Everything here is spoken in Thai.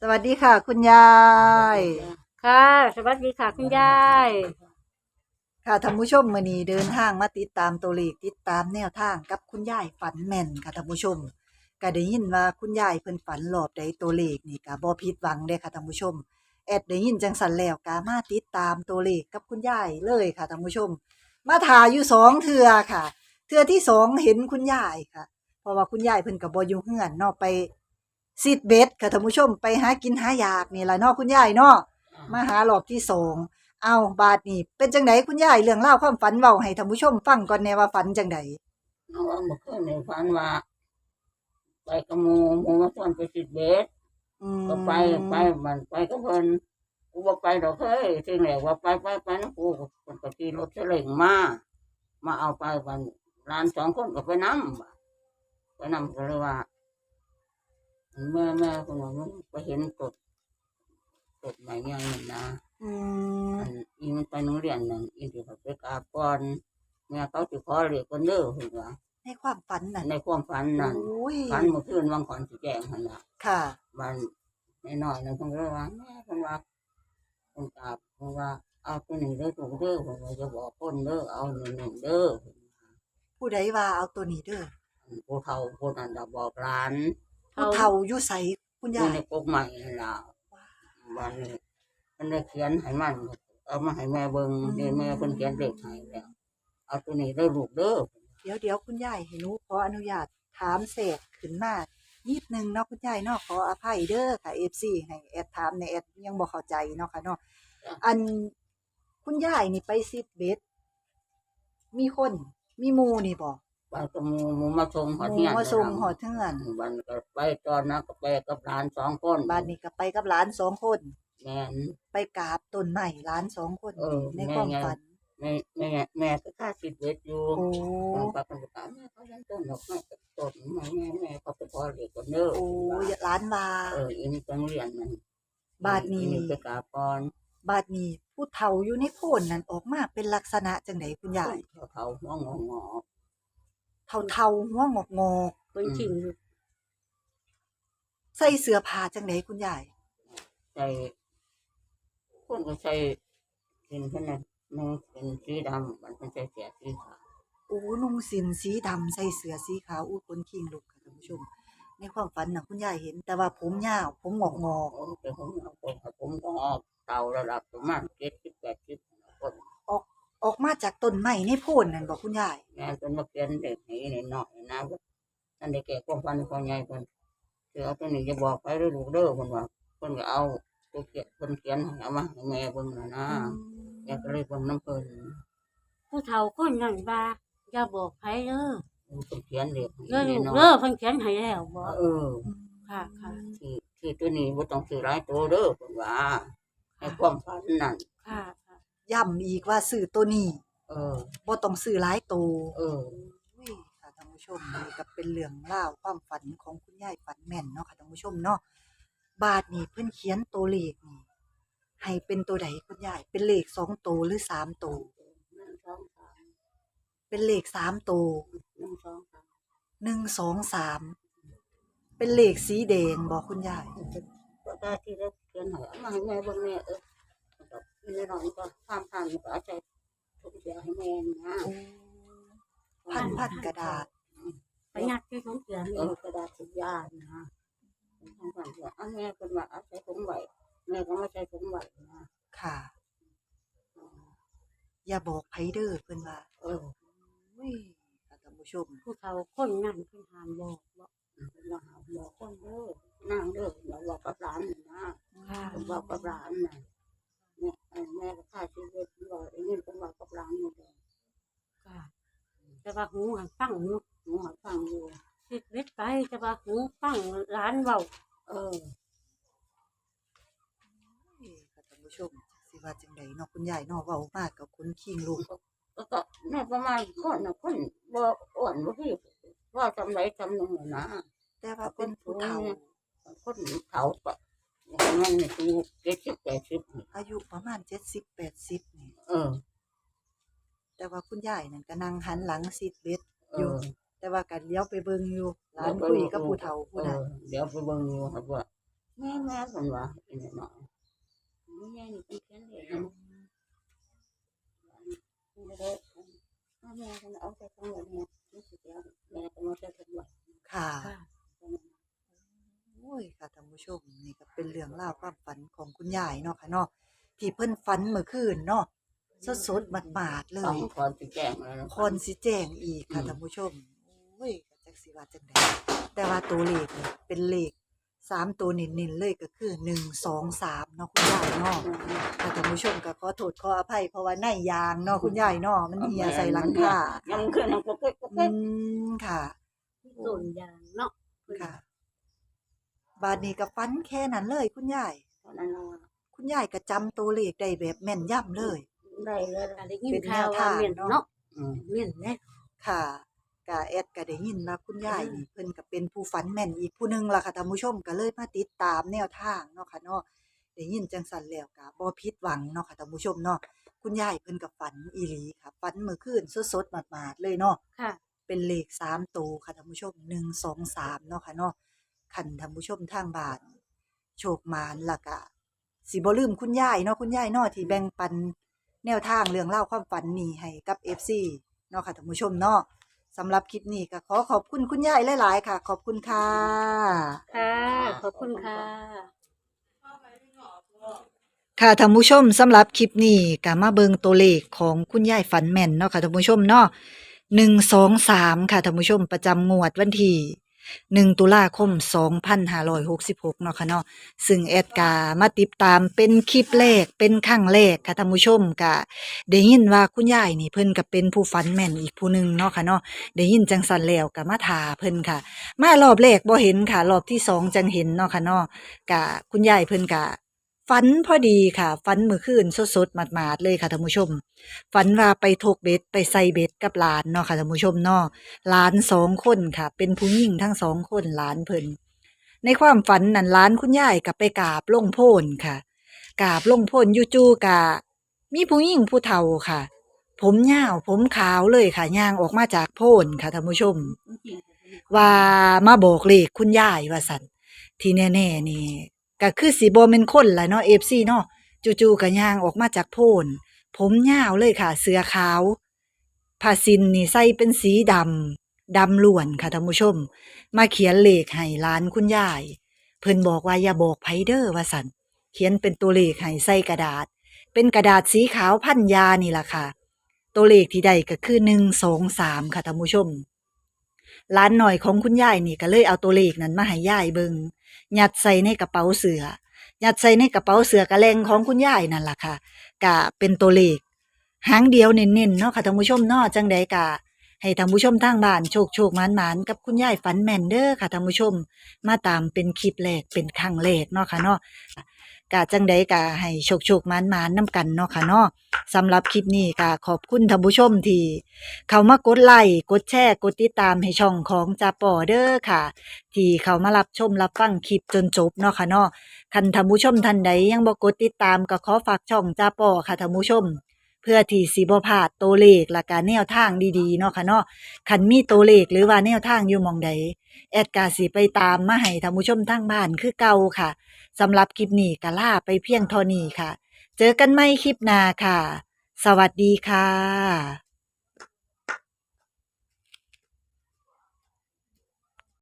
สวัสดีค่ะ คุณยาย ค่ะ สวัสดีค่ะ คุณยายค่ะท่านผู้ชมมื้อนี้เดินทางมาติดตามตัวเลขติดตามแนวทางกับคุณยายฝันแม่นค่ะท่านผู้ชมก็ได้ยินว่าคุณยายเพิ่นฝันรอบใดตัวเลขนี่ก็บ่ผิดหวังเด้ค่ะท่านผู้ชม แอดได้ยินจังสันแล้วก็มาติดตามตัวเลขกับคุณยายเลยค่ะท่านผู้ชม มาถ่ายอยู่สองเทื่อค่ะ เทื่อที่สองเห็นคุณยายค่ะ เพราะว่าคุณยายเพิ่นก็บ่อยู่เฮือนเนาะไป ซิดเบ็ดค่ะท่านผู้ชมไปหากินหายากนี่ล่ะเนาะคุณยายเนาะมาหารอบที่สองเอาบาทนี่เป็นจังไดคุณยายเรื่องเล่าวความฝันเว้าให้ท่านผู้ชมฟังก่อนแน่ว่าฝันจังไดเอาว่าเมื่อคืนนี่ฝันว่า ไปกับหมูหมูมาชวนไปสิบเบสอืมก็ไปไปมันไปกับเพิ่นกูบอกไปดอกเฮ้ยสิ่งแรกว่าไปไปไปนะกูคนก็ขี่รถเสลิงมามาเอาไปวันร้านสองคนก็ไปนำไปนำก็เลยว่า แม่แม่คนนั้นไปเห็นตดตดใหม่ยังนี่นะอืมอันอีมันไปโรงเรียนนั่นอีที่เขาไปกราบก่อนแม่เขาสิขอเรียกคนเด้อเพิ่นว่าในความฝันน่ะในความฝันนั่นโอ้ยฝันเมื่อคืนวังก่อนสิแจ้งหั่นล่ะค่ะวันน้อยๆนั่นเพิ่นก็เลยว่าแม่เพิ่นว่าเพิ่นกราบเพิ่นว่าเอาตัวนี้เด้อถูกเด้อเพิ่นว่าจะบอกคนเด้อเอาหนึ่งๆเด้อผู้ใดว่าเอาตัวนี้เด้อผู้เฒ่าผู้นั้นน่ะบอกหลาน ผู้เฒ่าอยู่ไสคุณอยู่ยายในกกใหม่นั่นล่ะวันนี้มันได้เขียนให้มัน เอามาให้แม่เบิ่งนี่แม่เพิ่นเขียนเลขให้แล้วเอาตัวนี้เด้อลูกเด้อเดี๋ยวเดี๋ยวคุณยายให้หนูขออนุญาตถามเศษขึ้นมานิดนึงเนาะคุณยายเนาะขออภัยเด้อค่ะ FC ให้แอดถามในแอดยังบ่เข้าใจเนาะค่ะเนาะอันคุณยายนี่ไปซิดเบ็ดมีคนมีหมู่นี่บ่ ไปกับหมูหมูมาส่งหหอเทียนมาส่งหอเทื่อนวันก็ไปตอนนั้นก็ไปกับหลานสองคนบ้านนี้ก็ไปกับหลานสองคนแม่นไปกราบต้นไม้หลานสองคนเออในความแม่ไงฝันแม่แม่แม่ก็ค่าสิบเวทอยู่โอ้คนปากคนปากแม่เขายังต้นดอกไม้กับต้นไม้แม่แม่เขาไปพอเด็กคนเด้อโอ้หลานว่าเอออินต้องเรียนมันบาดนี้อิไปกราบก่อนบาดนี้ผู้เฒ่าอยู่ในโพนนั้นออกมาเป็นลักษณะจังไดคุณยายเขาเขาหัวงองอ เฒ่าเฒ่าๆหัวงอกงอกคนจริงๆใส่เสื้อผ้าจังไดคุณยายใส่คนก็ใส่เป็นเพื่อนนุ่งเป็นสีดำมันเป็นใส่เสียสีขาวโอ้นุ่งสินสีดำใส่เสื้อสีขาวอู้คนคิงลุกค่ะท่านผู้ชม ในความฝันน่ะคุณยายเห็น แต่ว่าผมยาวผมงอกงอกผมเป็นผมเอาคนผมก็ออกเตาระดับประมาณเจ็ดสิบแปดสิบคนๆออกมาจากต้นไม้ในโพนนั่นบอกคุณยาย แม่เป็นมาเปลี่ยนเด็กนี้ในหน่อยนะท่านได้แก่ความฟันความใหญ่คนคือเอาตัวนี้จะบอกไปด้วยลูกเด้อคนว่าคนก็เอาตัวเขียนคนเขียนให้เอามาให้แม่เบิ่งนะนะแม่ก็เลยเบิ่งน้ำเพิ่นผู้เฒ่าคนนั้นว่าอย่าบอกใครเด้อคนเขียนเด็กเด้อให้ลูกน้อเด้อยเพิ่นเขียนให้แล้วบ่เออค่ะค่ะที่ที่ตัวนี้บ่ต้องซื้อหลายตัวเด้อคนว่าให้ความฝันนั่นค่ะค่ะย้ำอีกว่าซื้อตัวนี้ เออ บ่ต้องซื้อหลายตัวเออ อุ้ยค่ะท่านผู้ชมนี่ก็เป็นเรื่องเล่าวความฝันของคุณยายฝันแม่นเนาะค่ะท่านผู้ชมเนาะบาทนี่เพิ่นเขียนตัวเลขนี่ให้เป็นตัวใดคุณยายเป็นเลขสองตัวหรือสามตัวหนึ่งสองสามเป็นเลขสามตัวหนึ่งสองสามหนึ่งสองสามเป็นเลขสีแดงบอกคุณยายก็ได้ที่ได้เขียนให้เอามาให้แม่เบิ่งแม่เออก็มีน้อยก็ข้ามทางก็เอาใจ ทุกอย่างให้แม่นะพันพันกระดาษไปยัดที่ของเสือเอนี่อกระดาษทุกอย่างนะทางฝั่งว่าเอาแม่เป็นว่าเอาใช้ถุงไหวแม่ก็ไม่ใช้ถุงไหวนะค่ะ อย่าบอกไผเด้อเพิ่นว่าเอออุ้ยค่ะท่านผู้ชมผู้เฒ่าคนนั้นเพิ่นห้ามบอกบ่เป็นว่าเอาบอกคนเด้อนั่งเด้อเราบอกกับร้านน่ะนะค่ะผมบอกกับร้านน่ะแม่เออแม่ก็ค่าชีวิตบอกไอ้นี่เป็นว่ากับร้านนี่เลย ค่ะ แต่ ว่าหูหันฟังอยู่หนูหาฟังอยู่สิเล็ดไปแต่ว่าหูฟังหลานเว้าเออเอ้ยค่ะท่านผู้ชมสิว่าจังไดเนาะคุณยายเนาะเว้ามากกับคุณคิงลูกก็ก็แม่ประมาณคนน่ะคนบ่อ้วนบ่พี่ว่าจำไรจำหนึ่งน่ะนะแต่ว่าเป็นผู้เฒ่าคนเขาก็อย่างนั้นนี่คือเจ็ดสิบแปดสิบนี่อายุประมาณ70 80นี่ เออ แต่ว่าคุณยายนั่นก็นั่งหันหลังซิดเบ็ดเออยู่ อแต่ว่าก็เลี้ยวไปเบิ่งอยู่หลานคุยกับผู้เฒ่าผู้นั้นเออเดี๋ยวไปเบิ่งอยู่ครับว่าแม่แม่คนว่าเป็นหน่อยไม่ใช่นี่เป็นแค่เด็กนะไม่ได้แม่คนเอาไปทั้งหมดเนี่ยไม่สุดแล้วแม่ก็มาใช้ทั้งหมดค่ะค่ะ โอ้ยค่ะท่านผู้ชมนี่ก็เป็นเรื่องราวความฝันของคุณยายเนาะค่ะเนาะที่เพิ่นฝันเมื่อคืนเนาะ สดๆหมาดๆเลต้องยคอนสิแจ้งแล้วคอนสิแจ้งอีกค่ะอืมท่านผู้ชมโอ้ยก็จักสิว่าจังไดแต่ว่าตัวเลขนี่เป็นเลขสามตัวเน้นๆเลยก็คือหนึ่งสองสามเนาะคุณยายเนาะค่ะท่านผู้ชมก็ขอโทษขออภัยเพราะว่าในยางเนาะคุณยายเนาะมันเหี่ยใส่หลังคายังขึ้นยังก็เก็บก็อืเก็บมค่ะ ส่วนยางเนาะค่ะ บาดนี้ก็ฟันแค่นั้นเลย คุณยายเท่านั้นละคุณยายก็จำตัวเลขได้แบบแม่นยำเลย ได้เลยก็ได้ยินข่าวว่าเมียนเนาะอืมเมียนแน่ค่ะกะแอดก็ได้ยินว่าคุณยายนี่เพิ่นก็เป็นผู้ฝันแม่นอีกผู้หนึงล่ะค่ะท่านผู้ชมก็เลยมาติดตามแนวทางเนาะค่ะเนาะได้ยินจังสันแล้วก็บ่ผิดหวังเนาะค่ะท่านผู้ชมเนาะคุณยายเพิ่นก็ฝันอีหลีค่ะฝันเมื่อคืนสดๆหมาดๆเลยเนาะ ค่ะ เป็นเลขสามตัวค่ะท่านผู้ชมหนึ่งสองสามเนาะค่ะเนาะคันท่านผู้ชมทางบ้านโชคมานล่ะกะสิบ่ลืมคุณยายเนาะคุณยายเนาะที่แบ่งปัน แนวทางเรื่องเล่าวความฝันนี้ให้กับ FC เนาะค่ะท่านผู้ชมเนาะสำหรับคลิปนี้ก็ขอขอบคุณคุณยายหลายๆ ค่ะ ขอบคุณค่ะ ค่ะ ขอบคุณค่ะ ค่ะท่านผู้ชมสำหรับคลิปนี้ก็มาเบิงตัวเลขของคุณยายฝันแม่นเนาะค่ะท่านผู้ชมเนาะหนึ่งสองสามค่ะท่านผู้ชมประจำงวดวันที่ หนึ่งตุลาคมสองพันห้าร้อยหกสิบหกเนาะค่ะเนาะซึ่งแอดกามาติดตามเป็นคลิปแรกเป็นครั้งแรกค่ะท่านผู้ชมกะได้ยินว่าคุณยายนี่เพิ่นก็เป็นผู้ฝันแม่นอีกผู้หนึ่งเนาะค่ะเนาะได้ยินจังสันแล้วกะมาถาเพิ่นค่ะ มารอบแรกบ่เห็นค่ะ รอบที่สองจังเห็นเนาะค่ะเนาะกะคุณยายเพิ่นกะ ฝันพอดีค่ะฝันเมื่อคืนสดๆหมาดๆเลยค่ะท่านผู้ชมฝันว่าไปทกเบ็ดไปใส่เบ็ดกับหลานเนาะค่ะท่านผู้ชมเนาะหลานสองคนค่ะ เป็นผู้หญิงทั้งสองคนหลานเพิ่นในความฝันนั้นหลานคุณยายกับไปกราบลงโพนค่ะกราบลงโพนอยู่จู่ๆกะ มีผู้หญิงผู้เฒ่าค่ะ ผมยาวผมขาวเลยค่ะย่างออกมาจากโพนค่ะท่านผู้ชม ว่ามาบอกเลขคุณยายว่าสันที่แน่ๆนี่ ก็คือสีบเป็นคนแหละเนาะเอฟซีเนาะจู่ๆก็ย่างออกมาจากโพนผมยาวเลยค่ะ เสื้อขาวผ้าสินนี่ใส่เป็นสีดำดำล้วนค่ะท่านผู้ชม มาเขียนเลขให้ร้านคุณยาย เพิ่นบอกว่าอย่าบอกไผเด้อว่าสันเขียนเป็นตัวเลขให้ใส่กระดาษ เป็นกระดาษสีขาวพันยานี่ล่ะค่ะ ตัวเลขที่ได้ก็คือหนึ่งสองสามค่ะท่านผู้ชมร้านหน่อยของคุณยายนี่ก็เลยเอาตัวเลขนั้นมาให้ยายเบิง ยัดใส่ในกระเป๋าเสือยัดใส่ในกระเป๋าเสือกระแลงของคุณยายนั่นล่ะค่ะกะเป็นตัวเลขหางเดียวเน้นๆเนาะค่ะท่านผู้ชมเนาะจังใดกะให้ท่านผู้ชมทางบ้านโชคโชคหมานหมานกับคุณยายฝันแม่นเด้อค่ะท่านผู้ชม มาตามเป็นคลิปแรกเป็นครั้งแรกเนาะค่ะเนาะ กะจังใดกะให้โชคโชคมานมานนํกันเนาะค่ะเนาะสำหรับคลิปนี้กะขอบคุณท่านผู้ชมที่เขามากดไลค์กดแชร์กดติดตามให้ช่องของจาปอเด้อค่ะ ที่เขามารับชมรับฟังคลิปจนจบเนาะค่ะเนาะคันท่านผู้ชมท่านใดยังบ่กดติดตามก็ขอฝากช่องจาปอค่ะท่านผู้ชม เพื่อที่สิบ่พลาดตัวเลขและการแนวทางดีๆเนาะค่ะเนาะคันมีตัวเลขหรือว่าแนวทางอยู่หมองใดแอดกาสิไปตามมาให้ท่านผู้ชมทางบ้านคือเก่าค่ะสำหรับคลิปนี้ก็ลาไปเพียงเท่านี้ค่ะ เจอกันใหม่คลิปหน้าค่ะ สวัสดีค่ะ